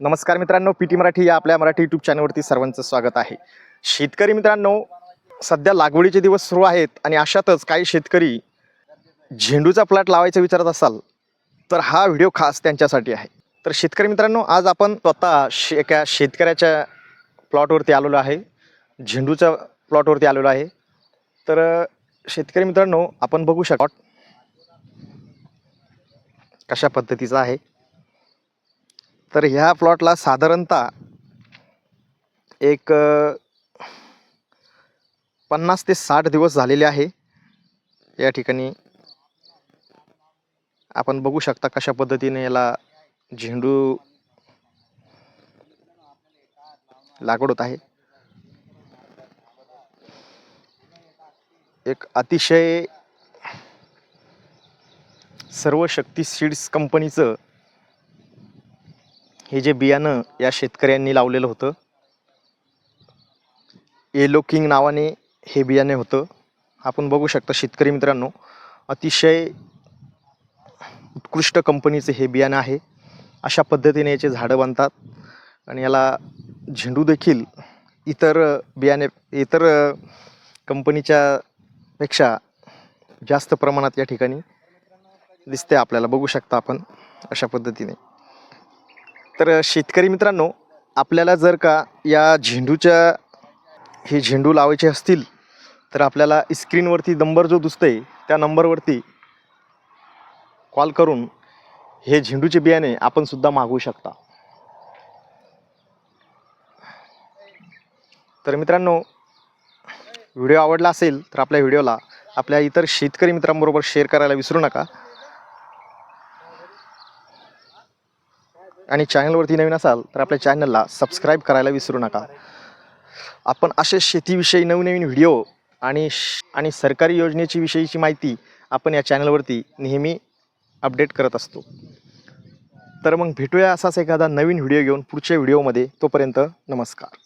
नमस्कार मित्रांनो P T Marathi या आपल्या मराठी यूट्यूब चॅनलवरती सर्वांचं स्वागत आहे. शेतकरी मित्रांनो सध्या लागवडीचे दिवस सुरू आहेत आणि अशातच काही शेतकरी झेंडूचा प्लॉट लावायचा विचारत असाल तर हा व्हिडिओ खास त्यांच्यासाठी आहे. तर शेतकरी मित्रांनो आज आपण स्वतः शे एका शेतकऱ्याच्या प्लॉटवरती आलेलो आहे झेंडूच्या प्लॉटवरती आलेलो आहे. तर शेतकरी मित्रांनो आपण बघू शकतो कशा पद्धतीचा आहे. तर ह्या प्लॉटला साधारणतः एक पन्नास ते साठ दिवस झालेले आहे. या ठिकाणी आपण बघू शकता कशा पद्धतीने याला झेंडू लागवड होत आहे. एक अतिशय सर्व शक्ती सीड्स कंपनीचं हे जे बियाणं या शेतकऱ्यांनी लावलेलं होतं येलो किंग नावाने हे बियाणे होतं. आपण बघू शकता शेतकरी मित्रांनो अतिशय उत्कृष्ट कंपनीचं हे बियाणं आहे. अशा पद्धतीने याचे झाडं बनतात आणि याला झेंडू देखील इतर बियाणे इतर कंपनीच्या पेक्षा जास्त प्रमाणात या ठिकाणी दिसते आपल्याला. बघू शकता आपण अशा पद्धतीने. तर शेतकरी मित्रांनो आपल्याला जर का या झेंडूच्या हे झेंडू लावायचे असतील तर आपल्याला स्क्रीनवरती नंबर जो दिसतोय त्या नंबरवरती कॉल करून हे झेंडूचे बियाणे आपण सुद्धा मागवू शकता. तर मित्रांनो व्हिडिओ आवडला असेल तर आपल्या व्हिडिओला आपल्या इतर शेतकरी मित्रांबरोबर शेअर करायला विसरू नका. आणि चॅनलवरती नवीन असाल तर आपल्या चॅनलला सबस्क्राईब करायला विसरू नका. आपण असे शेतीविषयी नवनवीन व्हिडिओ आणि श- आणि सरकारी योजनेची विषयीची माहिती आपण या चॅनलवरती नेहमी अपडेट करत असतो. तर मग भेटूया असाच एखादा नवीन व्हिडिओ घेऊन पुढच्या व्हिडिओमध्ये तोपर्यंत नमस्कार.